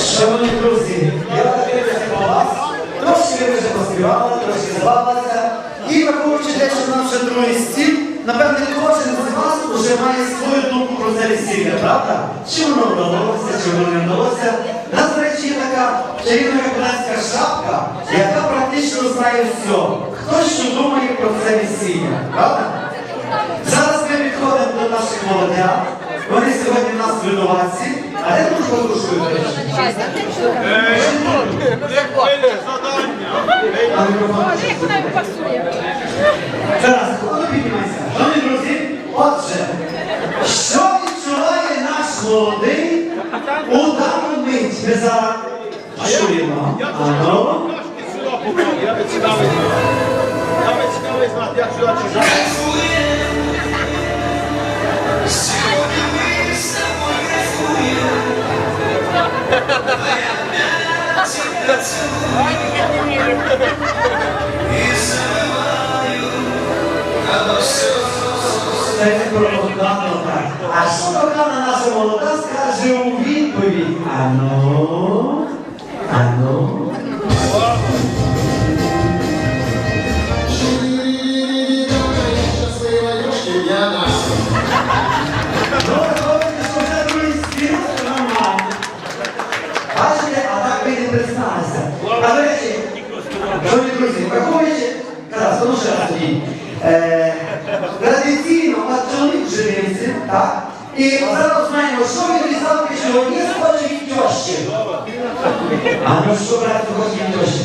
Шановні друзі, я дивлюся по вас. Трошки ви вже поспівали, трошки забавилися. І враховуючи те, що нас вже другий стіль, напевне, кожен з вас вже має свою думку про це весілля, правда? Чи воно вдалося, чи воно не вдалося. Нас, речі, така чарівна капітанська шапка, яка практично знає все. Хто що думає про це весілля, правда? Зараз ми підходимо до наших молодят. Вони сьогодні в нас винуватці. А де тут подружкою, до речі? А мікрофон? Як друзі, отже, що відчуває наш молодий у дану мить? Ми би цікавий знати. Я би цікавий знати, як сюди чужа. А що Богдана наша молода скаже у відповідь? Ано? Ано? Женився, так? І зараз знаємо, що він різав, що одні схоче від тьощі. А ну що, брат, хоче від тьощі,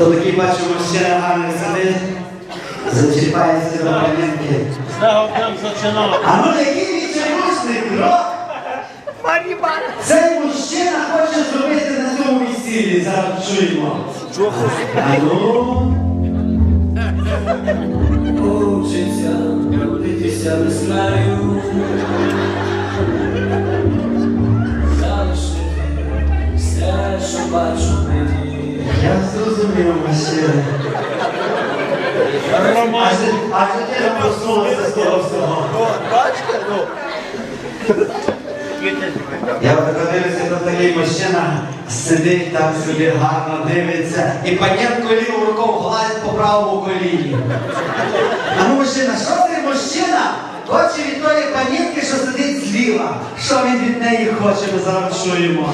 То такий бачимо, ще гарний сидить, зачіпається до пам'ятки. А ну який відчайдушний крок? Цей мужчина хоче зробити на цьому весіллі, зараз чуємо. А ну. Учиться крутитися краю. Залишити все, що бачу мені. Я зрозумів, мужчина. Аж, аж дитина проснулася з того всього. Бачите, ну. Я подивився, то такий мужчина сидить там собі гарно дивиться і панянку ліву рукою гладить по правому коліні. А ну мужчина, що цей мужчина хоче від тої панінки, що сидить зліва? Що він від неї хоче, ми зараз чуємо.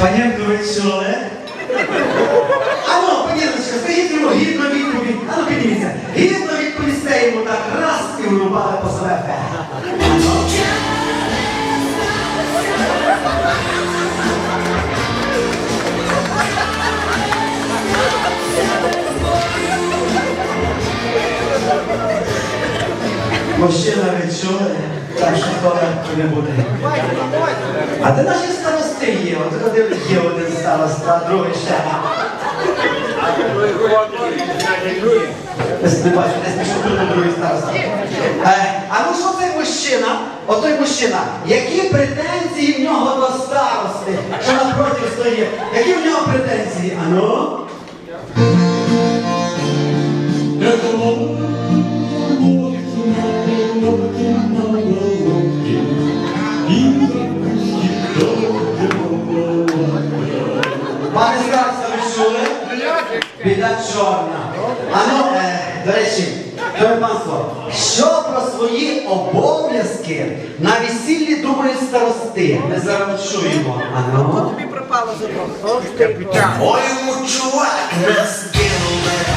Ви чули? Ану, паняночка, скажіть йому гідно відповідь. Ану, підніться. Гідно відповісте йому так раз і врубали по себе. Мужчина ви чули? Так що не буде. А де наші старости є? От коли є один староста, другий ще. Десь не бачу, десь пішов тут другий староста. Е, а ну що цей мужчина? Отой мужчина, які претензії в нього до старости, що напроти стоїть? Які в нього претензії? А Біда чорна. А ну, е, до речі, панство, що про свої обов'язки на весіллі думають старости? Ми зараз чуємо. А ну? Ой, чувак, нас кинули.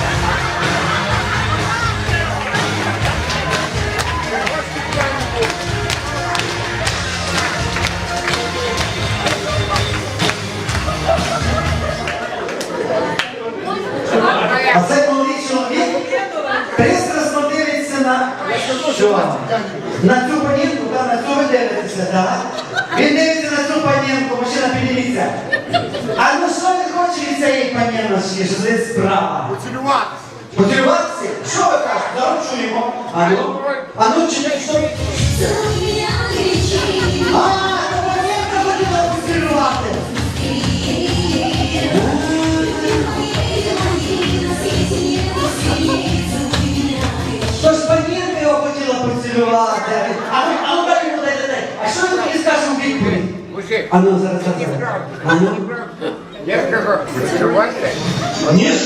Підійміться. А ну що він хоче від цієї паніночки, що це справа? Поцілюватися. Поцілюватися? Що ви кажете? Заручуємо. А ну? А ну, чи не що? А, відповідь? Мужик, А ну, зараз, зараз, зараз. А ну. я скажу, поцілуватися. Мужик,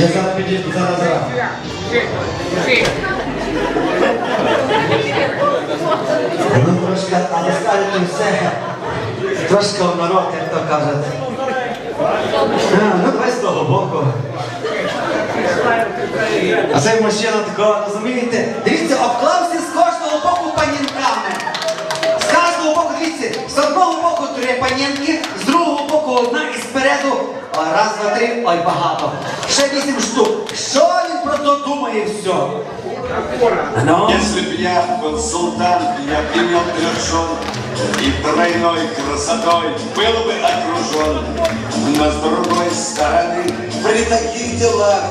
Я зараз підійду, зараз, зараз. мужик, мужик. Ну, трошки, але скажете все. Трошки в народ, як то кажуть. Ну, з того боку. А цей мужчина такого, розумієте? Дивіться, обклався з кожного боку панінками. З кожного боку, дивіться, з одного боку три панінки, з другого боку одна і спереду. Раз, два, три, ой, багато. Ще вісім штук. Що він про то думає все? Ну? Если б я был султан, я б имел вершон И тройной красотой был бы окружен Но с другой стороны, при таких делах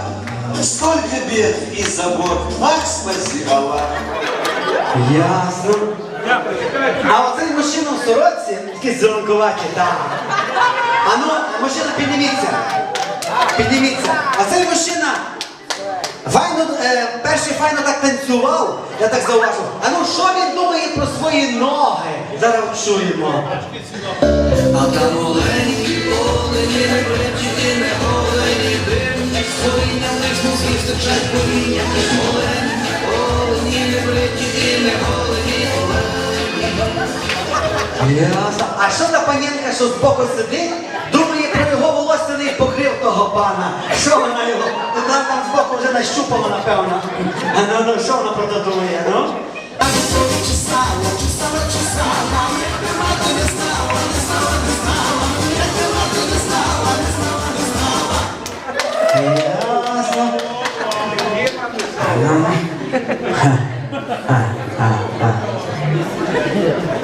Столько бед и забот, ах, спаси Аллах Ясно. А оцей мужчина в сорочці, такий зеленкуваті, так. А ну, мужчина, підніміться. Підніміться. А цей мужчина е, перший файно так танцював, я так зауважив. А ну, що він думає про свої ноги? Зараз чуємо. А там олені, олені, плечі не олені, дивні, створіння, лиш мозги стичать коріння. Олені, олені, плечі не олені, Ясно. А що за панінка, що збоку сидить, того пана? Що вона його? Ну, там, збоку вже нащупала, напевно. А ну, ну, що вона про то думає, ну? Ясно.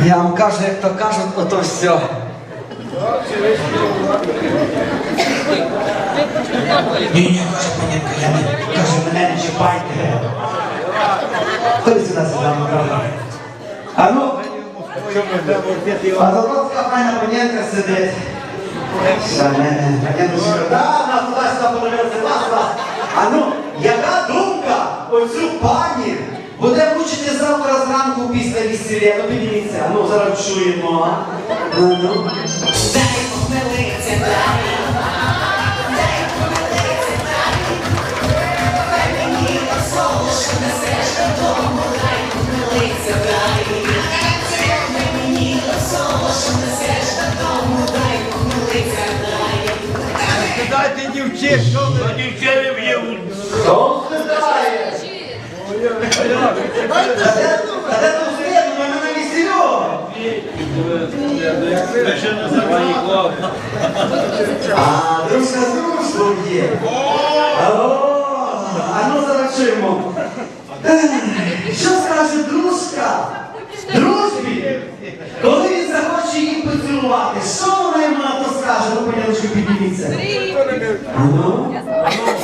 Я вам кажу, як то кажуть, ото все. Ні, ні, каже панянка, я не каже, мене не чіпайте. Ходи сюди, сюди, Макар. А ну, а Заблоцька файна панянка сидить. Ще мене, панянка, да, нас туди сюди подивилися, вас. А ну, яка думка оцю пані буде мучити завтра зранку після весілля? Ну підійміться, ну зараз чуємо, а? Ну, ну. Дайте дівчат, Дівчини в'їв. Хто стидає? Та де тут видно, ми на весіллю? А, дружка з дружкою є. О, а ну зараз Що скаже дружка? Дружбі? Коли він захоче її поцілувати, що вона йому на скаже? Ну, поняточку, підніміться. А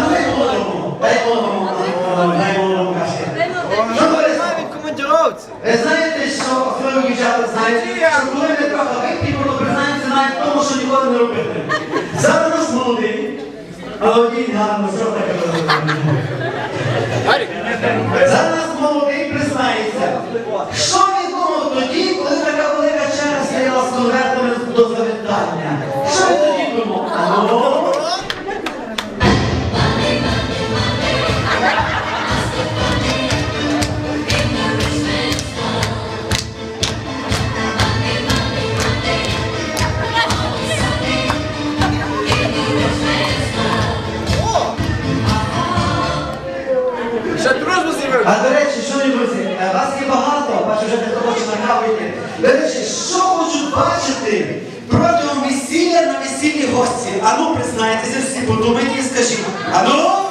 Ну дай молодому, дай молодому, дай молодому каже. Ви знаєте, що свої дівчата знають, що коли ми трохи вип'ємо, то признаємося навіть тому, що ніколи не робити. Зараз у молодий, але один гарно, що таке. Зараз молодий признається. Що він тоді, коли така велика черга стояла з конвертами до завітання? Що він тоді думав? Признайтеся всі, подумайте і скажіть. Ану?